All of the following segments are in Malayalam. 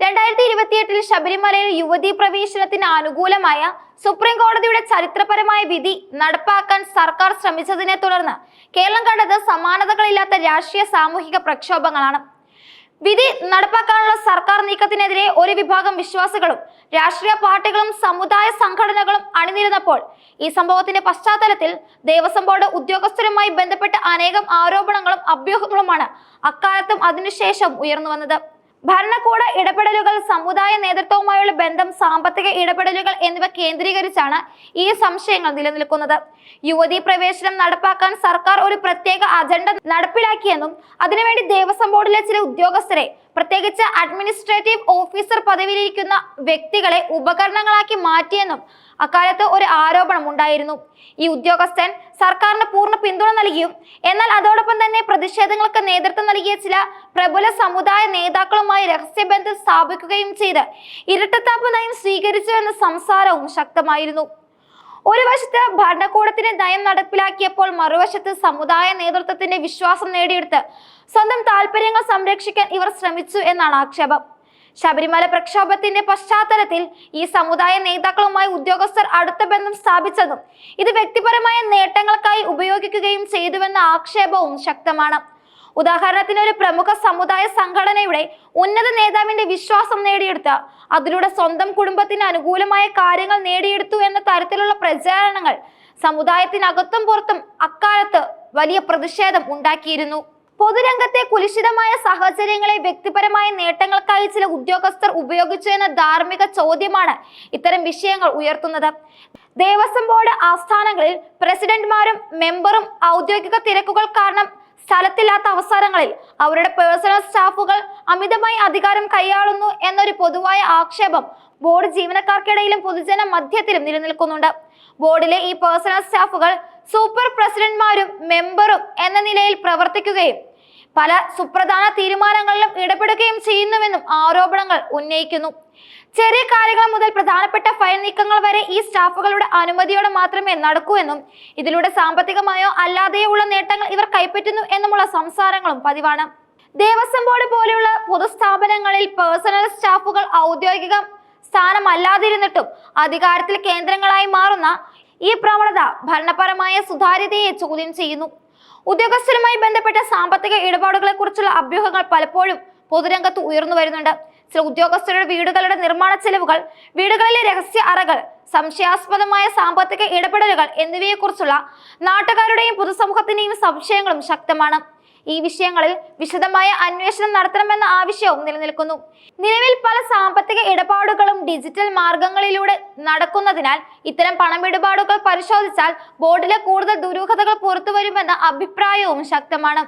രണ്ടായിരത്തി ഇരുപത്തിയെട്ടിൽ ശബരിമലയിൽ യുവതീ പ്രവേശനത്തിന് അനുകൂലമായ സുപ്രീം കോടതിയുടെ ചരിത്രപരമായ വിധി നടപ്പാക്കാൻ സർക്കാർ ശ്രമിച്ചതിനെ തുടർന്ന് കേരളം കണ്ടത് സമാനതകളില്ലാത്ത രാഷ്ട്രീയ സാമൂഹിക പ്രക്ഷോഭങ്ങളാണ്. വിധി നടപ്പാക്കാനുള്ള സർക്കാർ നീക്കത്തിനെതിരെ ഒരു വിഭാഗം വിശ്വാസികളും രാഷ്ട്രീയ പാർട്ടികളും സമുദായ സംഘടനകളും അണിനിരുന്നപ്പോൾ ഈ സംഭവത്തിന്റെ പശ്ചാത്തലത്തിൽ ദേവസ്വം ബോർഡ് ഉദ്യോഗസ്ഥരുമായി ബന്ധപ്പെട്ട അനേകം ആരോപണങ്ങളും അഭ്യൂഹങ്ങളുമാണ് അക്കാലത്തും അതിനുശേഷം ഉയർന്നു വന്നത് ഭരണകൂട ഇടപെടലുകൾ സമുദായ നേതൃത്വവുമായുള്ള ബന്ധം സാമ്പത്തിക ഇടപെടലുകൾ എന്നിവ കേന്ദ്രീകരിച്ചാണ് ഈ സംശയങ്ങൾ നിലനിൽക്കുന്നത്. യുവതി പ്രവേശനം നടപ്പാക്കാൻ സർക്കാർ ഒരു പ്രത്യേക അജണ്ട നടപ്പിലാക്കിയെന്നും അതിനുവേണ്ടി ദേവസ്വം ബോർഡിലെ ചില ഉദ്യോഗസ്ഥരെ പ്രത്യേകിച്ച് അഡ്മിനിസ്ട്രേറ്റീവ് ഓഫീസർ പദവിയിലിരിക്കുന്ന വ്യക്തികളെ ഉപകരണങ്ങളാക്കി മാറ്റിയെന്നും അക്കാലത്ത് ഒരു ആരോപണം ഉണ്ടായിരുന്നു. ഈ ഉദ്യോഗസ്ഥൻ സർക്കാരിന് പൂർണ പിന്തുണ നൽകിയും എന്നാൽ അതോടൊപ്പം തന്നെ പ്രതിഷേധങ്ങൾക്ക് നേതൃത്വം നൽകിയ ചില പ്രബല സമുദായ നേതാക്കളുമായി രഹസ്യബന്ധം സ്ഥാപിക്കുകയും ചെയ്ത് ഇരട്ടത്താപ്പ് നയം സ്വീകരിച്ചു എന്ന സംസാരവും ശക്തമായിരുന്നു. ഒരു വശത്ത് ഭരണകൂടത്തിന്റെ നയം നടപ്പിലാക്കിയപ്പോൾ മറുവശത്ത് സമുദായ നേതൃത്വത്തിന്റെ വിശ്വാസം നേടിയെടുത്ത് സ്വന്തം താല്പര്യങ്ങൾ സംരക്ഷിക്കാൻ ഇവർ ശ്രമിച്ചു എന്നാണ് ആക്ഷേപം. ശബരിമല പ്രക്ഷോഭത്തിന്റെ പശ്ചാത്തലത്തിൽ ഈ സമുദായ നേതാക്കളുമായി ഉദ്യോഗസ്ഥർ അടുത്ത ബന്ധം സ്ഥാപിച്ചതും ഇത് വ്യക്തിപരമായ നേട്ടങ്ങൾക്കായി ഉപയോഗിക്കുകയും ചെയ്തുവെന്ന ആക്ഷേപവും ശക്തമാണ്. ഉദാഹരണത്തിന് ഒരു പ്രമുഖ സമുദായ സംഘടനയുടെ ഉന്നത നേതാവിന്റെ വിശ്വാസം നേടിയെടുത്ത അതിലൂടെ സ്വന്തം കുടുംബത്തിന് അനുകൂലമായ കാര്യങ്ങൾ നേടിയെടുത്തു എന്ന തരത്തിലുള്ള പ്രചാരണങ്ങൾ സമുദായത്തിനകത്തും പുറത്തും അക്കാലത്ത് വലിയ പ്രതിഷേധം ഉണ്ടാക്കിയിരുന്നു. പൊതുരംഗത്തെ കുലിശിതമായ സാഹചര്യങ്ങളെ വ്യക്തിപരമായ നേട്ടങ്ങൾക്കായി ചില ഉദ്യോഗസ്ഥർ ഉപയോഗിച്ചു എന്ന ധാർമ്മിക ചോദ്യമാണ് ഇത്തരം വിഷയങ്ങൾ ഉയർത്തുന്നത്. ദേവസ്വം ബോർഡ് ആസ്ഥാനങ്ങളിൽ പ്രസിഡന്റുമാരും മെമ്പറും ഔദ്യോഗിക തിരക്കുകൾ കാരണം സ്ഥലത്തില്ലാത്ത അവസരങ്ങളിൽ അവരുടെ പേഴ്സണൽ സ്റ്റാഫുകൾ അമിതമായി അധികാരം കൈയാളുന്നു എന്നൊരു പൊതുവായ ആക്ഷേപം ബോർഡ് ജീവനക്കാർക്കിടയിലും പൊതുജന മധ്യത്തിലും നിലനിൽക്കുന്നുണ്ട്. ബോർഡിലെ ഈ പേഴ്സണൽ സ്റ്റാഫുകൾ സൂപ്പർ പ്രസിഡന്റ്മാരും മെമ്പറും എന്ന നിലയിൽ പ്രവർത്തിക്കുകയും പല സുപ്രധാന തീരുമാനങ്ങളിലും ഇടപെടുകയും ചെയ്യുന്നുവെന്നും ആരോപണങ്ങൾ ഉന്നയിക്കുന്നു. ചെറിയ കാര്യങ്ങൾ മുതൽ പ്രധാനപ്പെട്ട ഫയൽ നീക്കങ്ങൾ വരെ ഈ സ്റ്റാഫുകളുടെ അനുമതിയോടെ മാത്രമേ നടക്കൂ എന്നും ഇതിലൂടെ സാമ്പത്തികമായോ അല്ലാതെയോ ഉള്ള നേട്ടങ്ങൾ ഇവർ കൈപ്പറ്റുന്നു എന്നുമുള്ള സംസാരങ്ങളും പതിവാണ്. ദേവസ്വം ബോർഡ് പോലെയുള്ള പൊതുസ്ഥാപനങ്ങളിൽ പേഴ്സണൽ സ്റ്റാഫുകൾ ഔദ്യോഗിക സ്ഥാനമല്ലാതിരുന്നിട്ടും അധികാരത്തിൽ കേന്ദ്രങ്ങളായി മാറുന്ന ഈ പ്രവണത ഭരണപരമായ സുതാര്യതയെ ചോദ്യം ചെയ്യുന്നു. ഉദ്യോഗസ്ഥരുമായി ബന്ധപ്പെട്ട സാമ്പത്തിക ഇടപാടുകളെ കുറിച്ചുള്ള അഭ്യൂഹങ്ങൾ പലപ്പോഴും പൊതുരംഗത്ത് ഉയർന്നു വരുന്നുണ്ട്. ചില ഉദ്യോഗസ്ഥരുടെ വീടുകളുടെ നിർമ്മാണ ചെലവുകൾ വീടുകളിലെ രഹസ്യ അറകൾ സംശയാസ്പദമായ സാമ്പത്തിക ഇടപെടലുകൾ എന്നിവയെക്കുറിച്ചുള്ള നാട്ടുകാരുടെയും പൊതുസമൂഹത്തിന്റെയും സംശയങ്ങളും ശക്തമാണ്. ഈ വിഷയങ്ങളിൽ വിശദമായ അന്വേഷണം നടത്തണമെന്ന ആവശ്യവും നിലനിൽക്കുന്നു. നിലവിൽ പല സാമ്പത്തിക ഇടപാടുകളും ഡിജിറ്റൽ മാർഗങ്ങളിലൂടെ നടക്കുന്നതിനാൽ ഇത്തരം പണമിടപാടുകൾ പരിശോധിച്ചാൽ ബോർഡിലെ കൂടുതൽ ദുരൂഹതകൾ പുറത്തുവരുമെന്ന അഭിപ്രായവും ശക്തമാണ്.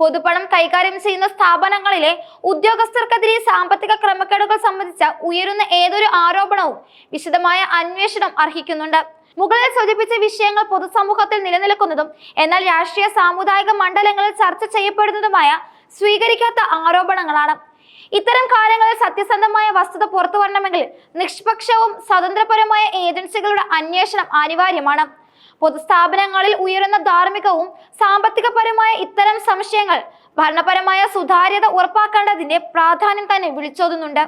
പൊതുപണം കൈകാര്യം ചെയ്യുന്ന സ്ഥാപനങ്ങളിലെ ഉദ്യോഗസ്ഥർക്കെതിരെ സാമ്പത്തിക ക്രമക്കേടുകൾ സംബന്ധിച്ച ഉയരുന്ന ഏതൊരു ആരോപണവും വിശദമായ അന്വേഷണം അർഹിക്കുന്നുണ്ട്. മുകളിൽ സൂചിപ്പിച്ച വിഷയങ്ങൾ പൊതുസമൂഹത്തിൽ നിലനിൽക്കുന്നതും എന്നാൽ രാഷ്ട്രീയ സാമുദായിക മണ്ഡലങ്ങളിൽ ചർച്ച ചെയ്യപ്പെടുന്നതുമായ സ്വീകരിക്കാത്ത ആരോപണങ്ങളാണ്. ഇത്തരം കാര്യങ്ങളിൽ സത്യസന്ധമായ വസ്തുത പുറത്തു വരണമെങ്കിൽ നിഷ്പക്ഷവും സ്വതന്ത്രപരമായ ഏജൻസികളുടെ അന്വേഷണം അനിവാര്യമാണ്. പൊതുസ്ഥാപനങ്ങളിൽ ഉയരുന്ന ധാർമ്മികവും സാമ്പത്തികപരമായ ഇത്തരം സംശയങ്ങൾ ഭരണപരമായ സുതാര്യത ഉറപ്പാക്കേണ്ടതിന്റെ പ്രാധാന്യം തന്നെ വിളിച്ചോതുന്നുണ്ട്.